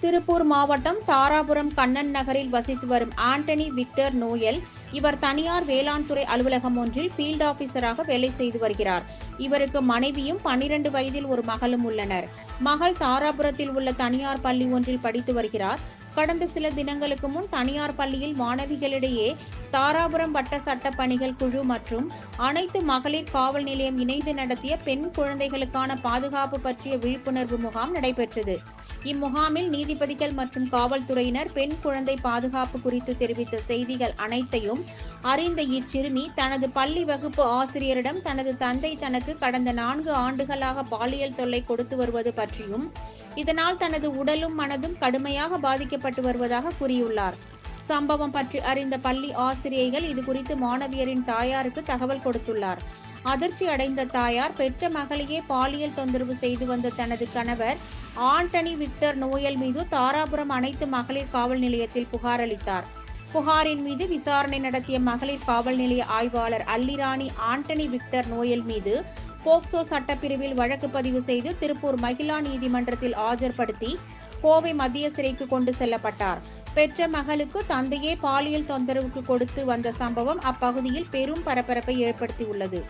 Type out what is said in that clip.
திருப்பூர் மாவட்டம் தாராபுரம் கண்ணன் நகரில் வசித்து வரும் ஆண்டனி விக்டர் நோயல். இவர் தனியார் வேளாண் துறை அலுவலகம் ஒன்றில் ஃபீல்ட் ஆபீசராக வேலை செய்து வருகிறார். இவருக்கு மனைவியும் பன்னிரண்டு வயதில் ஒரு மகளும் உள்ளனர். மகள் தாராபுரத்தில் உள்ள தனியார் பள்ளி ஒன்றில் படித்து வருகிறார். கடந்த சில தினங்களுக்கு முன் தனியார் பள்ளியில் மாணவிகளிடையே தாராபுரம் வட்ட சட்ட பணிகள் குழு மற்றும் அனைத்து மகளிர் காவல் நிலையம் இணைந்து நடத்திய பெண் குழந்தைகளுக்கான பாதுகாப்பு பற்றிய விழிப்புணர்வு முகாம் நடைபெற்றது. இம்முகாமில் நீதிபதிகள் மற்றும் காவல்துறையினர் பெண் குழந்தை பாதுகாப்பு குறித்து தெரிவித்த செய்திகள் அனைத்தையும் அறிந்த இச்சிறுமி தனது பள்ளி வகுப்பு ஆசிரியரிடம் தனது தந்தை தனக்கு கடந்த நான்கு ஆண்டுகளாக பாலியல் தொல்லை கொடுத்து வருவது பற்றியும் இதனால் தனது உடலும் மனதும் கடுமையாக பாதிக்கப்பட்டு வருவதாக கூறியுள்ளார். சம்பவம் பற்றி அறிந்த பள்ளி ஆசிரியைகள் இது குறித்து மாணவியரின் தாயாருக்கு தகவல் கொடுத்துள்ளார். அதிர்ச்சி அடைந்த தாயார் பெற்ற மகளையே பாலியல் தொந்தரவு செய்து வந்த தனது கணவர் ஆண்டனி விக்டர் நோயல் மீது தாராபுரம் அனைத்து மகளிர் காவல் நிலையத்தில் புகார் அளித்தார். புகாரின் மீது விசாரணை நடத்திய மகளிர் காவல் நிலைய ஆய்வாளர் அல்லிராணி ஆண்டனி விக்டர் நோயல் மீது போக்சோ சட்டப்பிரிவில் வழக்கு பதிவு செய்து திருப்பூர் மகிழா நீதிமன்றத்தில் ஆஜர்படுத்தி கோவை மத்திய சிறைக்கு கொண்டு செல்லப்பட்டார். பெற்ற மகளுக்கு தந்தையே பாலியல் தொந்தரவுக்கு கொடுத்து வந்த சம்பவம் அப்பகுதியில் பெரும் பரபரப்பை ஏற்படுத்தியுள்ளது.